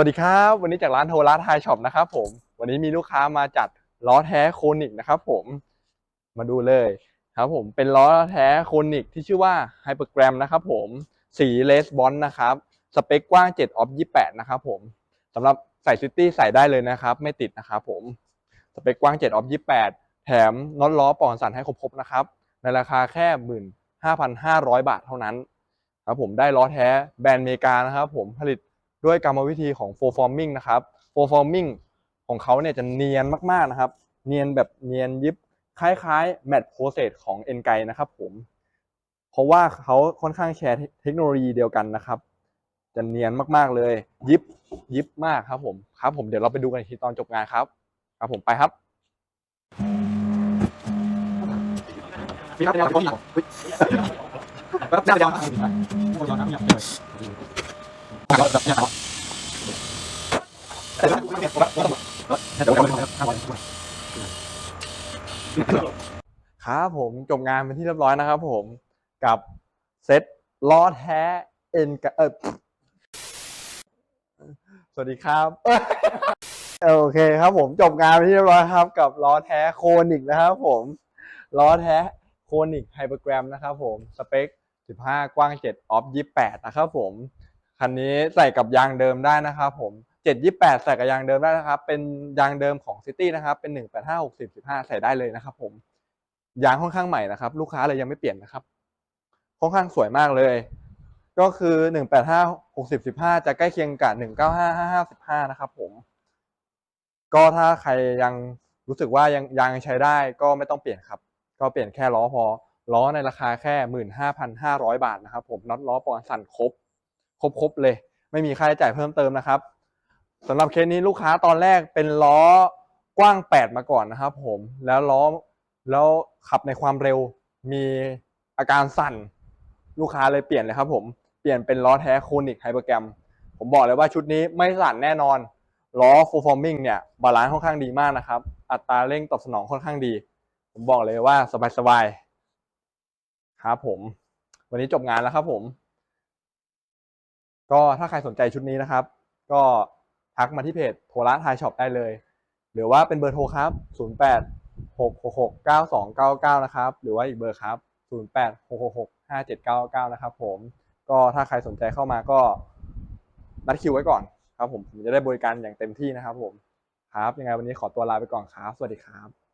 วัสดีครับ วันนี้จากร้านโทรัสไฮช็อปนะครับผมวันนี้มีลูกค้ามาจัดล้อแท้โคนิกนะครับผมมาดูเลยครับผมเป็นล้อแท้โคนิกที่ชื่อว่าไฮเปอร์แกรมนะครับผมสีเลสบอลนะครับสเปคกว้าง7ออฟ28นะครับผมสำหรับใส่ซิตี้ใส่ได้เลยนะครับ ไม่ติดนะครับผมสเปคกว้าง7ออฟ28แถมน็อตล้อปอนสันให้ครบๆนะครับในราคาแค่ 15,500 บาทเท่านั้นครับผมได้ล้อแท้แบรนด์อเมริกานะครับผมผลิต ด้วยกรรมวิธีของ f o r forming นะครับ f o r forming ของเขาเนี่ยจะเนียนมากๆนะครับ เนียนแบบเนียนยิบคล้ายๆ matte process ของ n ไกนะครับผม เพราะว่าเขาค่อนข้างแชร์เทคโนโลยีเดียวกันนะครับ จะเนียนมากๆเลย ยิบยิบมากครับผมครับผมเดี๋ยวเราไปดูกันอีกทีตอนจบงานครับ ครับผมไปครับพี่ครับเดี๋ยวผมแป๊บเดียวเดี๋ยวแต่ละไม่เนี่ยผมว่าผมแต่เดี๋ยวผมห้าวัน ครับผมจบงานเป็นที่เรียบร้อยนะครับผมกับเซตล้อแท้เอ็นกเออสวัสดีครับโอเคครับผมจบงานเป็นที่เรียบร้อยครับ กับล้อแท้โคนิกนะครับผมล้อแท้โคนิกไฮเปอร์แกรมนะครับผมสเปค 15 กว้าง 7 ออฟ 28 นะครับผม คันนี้ใส่กับยางเดิมได้นะครับผม 728 ใส่กับยางเดิมได้นะครับ เป็นยางเดิมของซิตี้นะครับ เป็น 185 60 15 ใส่ได้เลยนะครับผม ยางค่อนข้างใหม่นะครับ ลูกค้าเลยยังไม่เปลี่ยนนะครับ ค่อนข้างสวยมากเลย ก็คือ 185 60 15 จะใกล้เคียงกับ 195 55 15 นะครับผม ก็ถ้าใครยังรู้สึกว่ายังยังใช้ได้ก็ไม่ต้องเปลี่ยนครับ ก็เปลี่ยนแค่ล้อพอ ล้อในราคาแค่ 15,500 บาทนะครับผมน็อตล้อปอนสั่นครบ ครบครบเลย ไม่มีค่าใช้จ่ายเพิ่มเติมนะครับสำหรับเคสนี้ลูกค้าตอนแรกเป็นล้อกว้าง 8 มาก่อนนะครับ ผมแล้วล้อแล้วขับในความเร็วมีอาการสั่นลูกค้าเลยเปลี่ยนเลยครับผมเปลี่ยนเป็นล้อแท้โคนิกไฮเปอร์แกรมผมบอกเลยว่าชุดนี้ไม่สั่นแน่นอนล้อ full forming เนี่ยบาลานซ์ค่อนข้างดีมากนะครับ อัตราเร่งตอบสนองค่อนข้างดี ผมบอกเลยว่าสบายๆครับผม วันนี้จบงานแล้วครับผม ก็ถ้าใครสนใจชุดนี้นะครับ ก็ทักมาที่เพจโทร a ไทยช็อปได้เลย หรือว่าเป็นเบอร์โทรครับ 08 666 9299 นะครับ หรือว่าอีกเบอร์ครับ 08 666 5799 นะครับผม ก็ถ้าใครสนใจเข้ามาก็นัดคิวไว้ก่อนครับผม ผมจะได้บริการอย่างเต็มที่นะครับผม ครับ ยังไงวันนี้ขอตัวลาไปก่อนครับ สวัสดีครับ